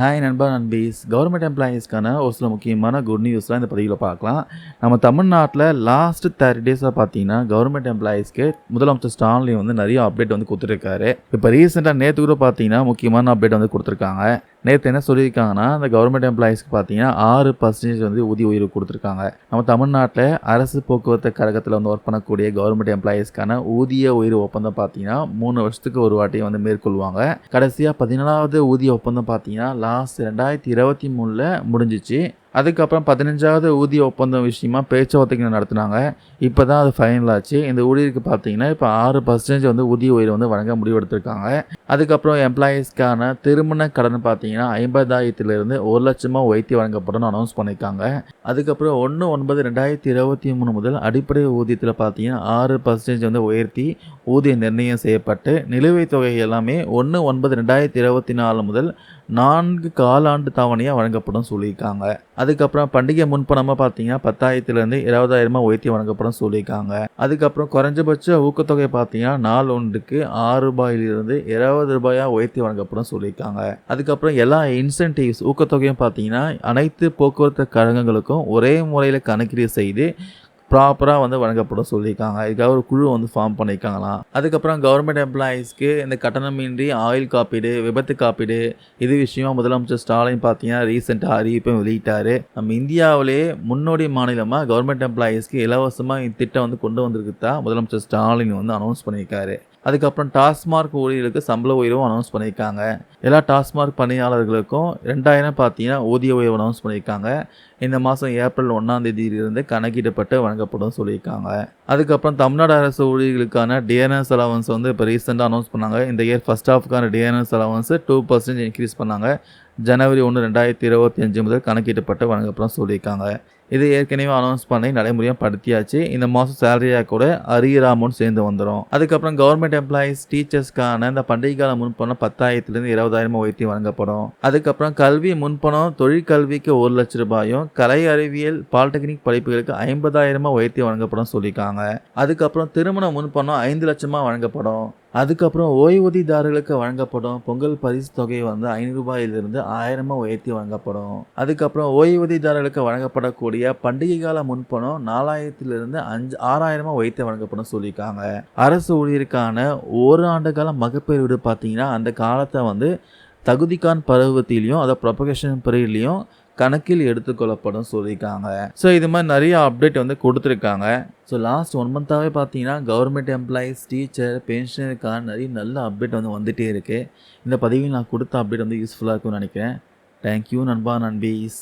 Hi நண்பா நண்பீஸ். Government எம்ப்ளாயீஸ்க்கான ஒரு சில முக்கியமான குட் நியூஸ்லாம் இந்த பதிவில் பார்க்கலாம். நம்ம தமிழ்நாட்டில் லாஸ்ட் தேர்ட்டி டேஸாக பார்த்தீங்கன்னா கவர்மெண்ட் எம்ப்ளாயீஸ்க்கு முதலமைச்சர் ஸ்டாலின் வந்து நிறைய அப்டேட் வந்து கொடுத்துருக்காரு. இப்போ ரீசெண்டாக நேற்று கூட பார்த்தீங்கன்னா முக்கியமான அப்டேட் வந்து கொடுத்துருக்காங்க. நேற்று என்ன சொல்லியிருக்காங்கன்னா அந்த கவர்மெண்ட் எம்ப்ளாயீஸ்க்கு பார்த்தீங்கன்னா ஆறு பர்சன்டேஜ் வந்து ஊதிய உயர்வு கொடுத்துருக்காங்க. நம்ம தமிழ்நாட்டில் அரசு போக்குவரத்து கழகத்தில் வந்து ஒர்க் பண்ணக்கூடிய கவர்மெண்ட் எம்ப்ளாயீஸ்க்கான ஊதிய உயர்வு ஒப்பந்தம் பார்த்தீங்கன்னா மூணு வருஷத்துக்கு ஒரு வாட்டி வந்து மேற்கொள்வாங்க. கடைசியாக பதினாலாவது ஊதிய ஒப்பந்தம் பார்த்தீங்கன்னா லாஸ்ட் ரெண்டாயிரத்தி இருபத்தி மூணில் முடிஞ்சிச்சு. அதுக்கப்புறம் பதினஞ்சாவது ஊதிய ஒப்பந்தம் விஷயமா பேச்சுவார்த்தைகள் நடத்தினாங்க. இப்போ தான் அது ஃபைனல் ஆச்சு. இந்த ஊழியருக்கு பார்த்தீங்கன்னா இப்போ ஆறு பர்சன்டேஜ் வந்து ஊதிய உயர்வு வந்து வழங்க முடிவெடுத்திருக்காங்க. அதுக்கப்புறம் எம்ப்ளாயீஸ்க்கான திருமண கடன் பார்த்தீங்கன்னா ஐம்பதாயிரத்துலேருந்து ஒரு லட்சமாக உயர்த்தி வழங்கப்படும் அனௌன்ஸ் பண்ணியிருக்காங்க. அதுக்கப்புறம் ஒன்று ஒன்பது ரெண்டாயிரத்தி இருபத்தி மூணு முதல் அடிப்படை ஊதியத்தில் பார்த்தீங்கன்னா ஆறு பர்சன்டேஜ் வந்து உயர்த்தி ஊதியம் நிர்ணயம் செய்யப்பட்டு நிலுவைத் தொகை எல்லாமே ஒன்று ஒன்பது ரெண்டாயிரத்தி இருபத்தி நாலு முதல் நான்கு காலாண்டு தவணையாக வழங்கப்படும் சொல்லியிருக்காங்க. அதுக்கப்புறம் பண்டிகை முன்பணமாக பார்த்தீங்கன்னா பத்தாயிரத்துலேருந்து இருபதாயிரமா உயர்த்தி வழங்கப்படும் சொல்லியிருக்காங்க. அதுக்கப்புறம் குறைஞ்சபட்ச ஊக்கத்தொகை பார்த்தீங்கன்னா நாலு ஒன்றுக்கு ஆறு ரூபாயிலிருந்து இருபது ரூபாயாக உயர்த்தி வழங்கப்படும் சொல்லியிருக்காங்க. அதுக்கப்புறம் எல்லா இன்சென்டிவ்ஸ் ஊக்கத்தொகையும் பார்த்தீங்கன்னா அனைத்து போக்குவரத்து கழகங்களுக்கும் ஒரே முறையில் கணக்கீடு செய்து ப்ராப்பராக வந்து வழங்கப்படும் சொல்லியிருக்காங்க. இதுக்காக ஒரு குழு வந்து ஃபார்ம் பண்ணியிருக்காங்களாம் அதுக்கப்புறம் கவர்மெண்ட் எம்ப்ளாயீஸ்க்கு இந்த கட்டணமின்றி ஆயில் காப்பீடு விபத்து காப்பீடு இது விஷயமா முதலமைச்சர் ஸ்டாலின் பார்த்தீங்கன்னா ரீசெண்டாக அறிவிப்பும் வெளியிட்டார். நம்ம இந்தியாவிலே முன்னோடி மாநிலமாக கவர்மெண்ட் எம்ப்ளாயீஸ்க்கு இலவசமாக இந்த திட்டம் வந்து கொண்டு வந்திருக்கு தான் முதலமைச்சர் ஸ்டாலின் வந்து அனௌன்ஸ் பண்ணியிருக்காரு. அதுக்கப்புறம் டாஸ்மார்க் ஊழியர்களுக்கு சம்பள உயர்வும் அனௌன்ஸ் பண்ணியிருக்காங்க. எல்லா டாஸ்மார்க் பணியாளர்களுக்கும் ரெண்டாயிரம் பார்த்தீங்கன்னா ஊதிய உயர்வு அனௌன்ஸ் பண்ணியிருக்காங்க. இந்த மாதம் ஏப்ரல் ஒன்றாம் தேதியிலிருந்து கணக்கிடப்பட்டு வழங்கப்படும் சொல்லியிருக்காங்க. அதுக்கப்புறம் தமிழ்நாடு அரசு ஊழியர்களுக்கான டிஎன்எஸ் அலவன்ஸ் வந்து இப்போ ரீசெண்டாக அனௌன்ஸ் பண்ணாங்க. இந்த year first ஹாஃப்க்கான TNS allowance two percent increase பண்ணாங்க. ஜனவரி ஒன்று ரெண்டாயிரத்தி இருபத்தி அஞ்சு முதல் கணக்கிடப்பட்டு வழங்கப்படும் சொல்லியிருக்காங்க. இது ஏற்கனவே அனௌன்ஸ் பண்ணி நடைமுறையாக படுத்தியாச்சு. இந்த மாதம் சேலரியாக கூட அரியர் அமௌண்ட் சேர்ந்து வந்துடும் அதுக்கப்புறம் கவர்மெண்ட் எம்ப்ளாயீஸ் டீச்சர்ஸ்க்கான இந்த பண்டிகை கால முன்பணம் பத்தாயிரத்துலேருந்து இருபதாயிரமா உயர்த்தி வழங்கப்படும். அதுக்கப்புறம் கல்வி முன்பணம் தொழிற்கல்விக்கு ஒரு லட்ச ரூபாயும் கலை அறிவியல் பாலிடெக்னிக் படிப்புகளுக்கு ஐம்பதாயிரமா உயர்த்தி வழங்கப்படும் சொல்லியிருக்காங்க. அதுக்கப்புறம் திருமண முன்பணம் ஐந்து லட்சமாக வழங்கப்படும். அதுக்கப்புறம் ஓய்வூதியதாரர்களுக்கு வழங்கப்படும் பொங்கல் பரிசு தொகை வந்து ஐநூறுரூபாயிலிருந்து ஆயிரமாக உயர்த்தி வழங்கப்படும். அதுக்கப்புறம் ஓய்வூதியதாரர்களுக்கு வழங்கப்படக்கூடிய பண்டிகை கால முன்பணம் நாலாயிரத்திலிருந்து அஞ்சு ஆறாயிரமாக உயர்த்தி வழங்கப்படும் சொல்லியிருக்காங்க. அரசு ஊழியருக்கான ஒரு ஆண்டு கால மகப்பேறு வீடு பார்த்தீங்கன்னா அந்த காலத்தை வந்து தகுதிக்கான் பருவத்திலையும் அதை ப்ரொபகேஷன் பீரியட்லையும் கணக்கில் எடுத்துக்கொள்ளப்படும் சொல்லியிருக்காங்க. ஸோ இது மாதிரி நிறைய அப்டேட் வந்து கொடுத்துருக்காங்க. ஸோ லாஸ்ட் ஒன் மந்த்தாகவே பார்த்தீங்கன்னா கவர்மெண்ட் எம்ப்ளாயீஸ் டீச்சர் பென்ஷனருக்கான நிறைய நல்ல அப்டேட் வந்து வந்துகிட்டே இருக்குது இந்த பதிவில் நான் கொடுத்த அப்டேட் வந்து யூஸ்ஃபுல்லாக இருக்கும்னு நினைக்கிறேன். தேங்க்யூ நண்பா நண்பீஸ்.